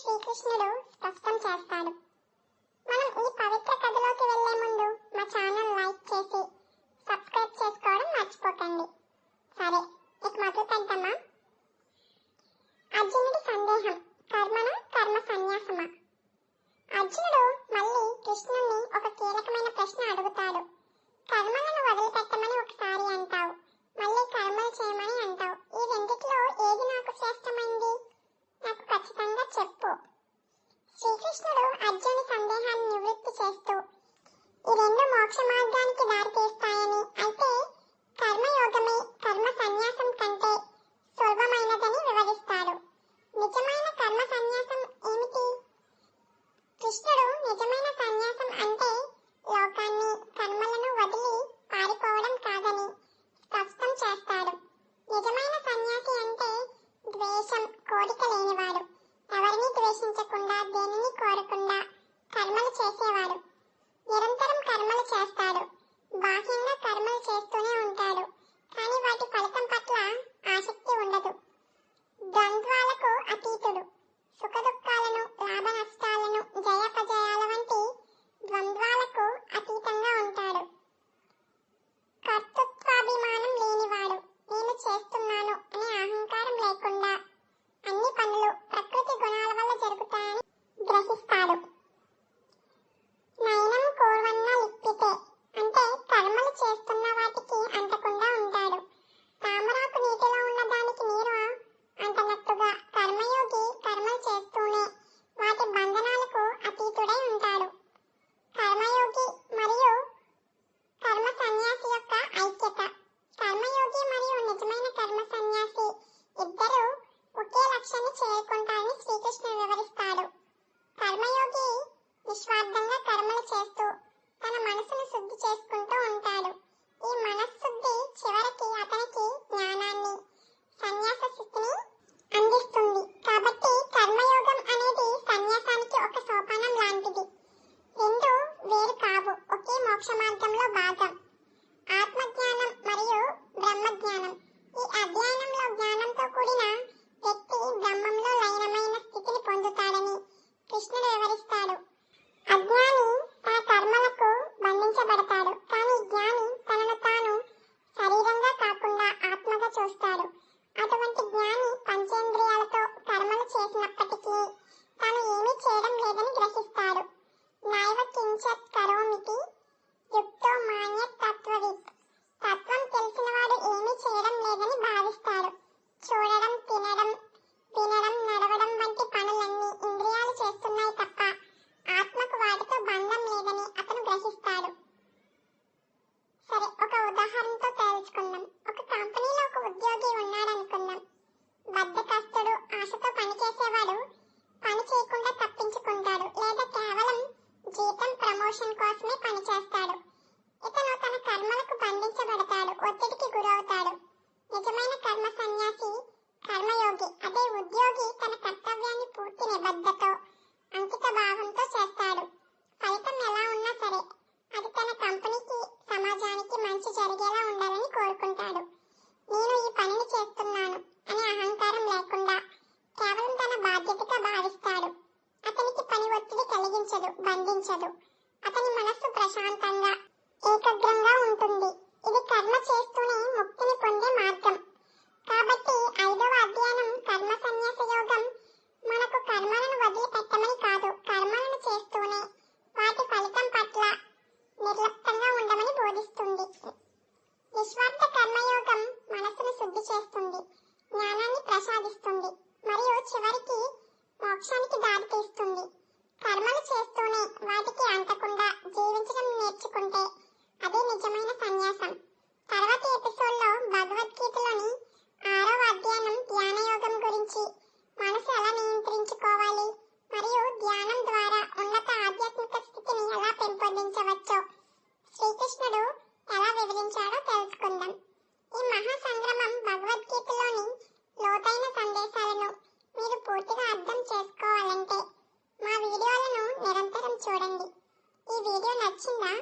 శ్రీకృష్ణుడు స్పష్టం చేస్తాడు. మనం ఈ పవిత్ర కథలోకి వెళ్ళే ముందు మా ఛానల్ లైక్ చేసి సబ్స్క్రైబ్ చేసుకోవడం మర్చిపోకండి. సరే ఇక మొదలు పెడతామా అర్జునుడి సందేహం కర్మన కర్మ సన్యాసమా? అర్జునుడు మళ్ళీ కృష్ణుణ్ణి ఒక కీలకమైన ప్రశ్న అడుగుతాడు. శ్రీకృష్ణుడు అర్జును సందేహాన్ని నివృత్తి చేస్తూ ఈ రెండు మోక్ష మార్గానికి దారితీస్తాయని. అయితే కర్మయోగమే కర్మ సన్యాసం కంటే కలిగించదు బంధించదు. అతని మనస్సు ప్రశాంతంగా ఏకగ్రంగా ఉంటుంది. ఇది కర్మ చేస్తూనే ముక్తిని పొందే మార్గం. కాబట్టి ఐదవ అధ్యయనం మనసు ఎలా నియంత్రించుకోవాలి? మరియు ధ్యానం ద్వారా ఉన్నత ఆధ్యాత్మిక స్థితిని ఎలా పెంపొందించవచ్చో శ్రీకృష్ణుడు ఎలా వివరించాడో తెలుసుకుందాం. ఈ మహా సంగ్రమం భగవద్గీతలోని లోతైన సందేశాలను మీరు పూర్తిగా అర్థం చేసుకోవాలంటే మా వీడియోలను నిరంతరం చూడండి. ఈ వీడియో నచ్చిందా?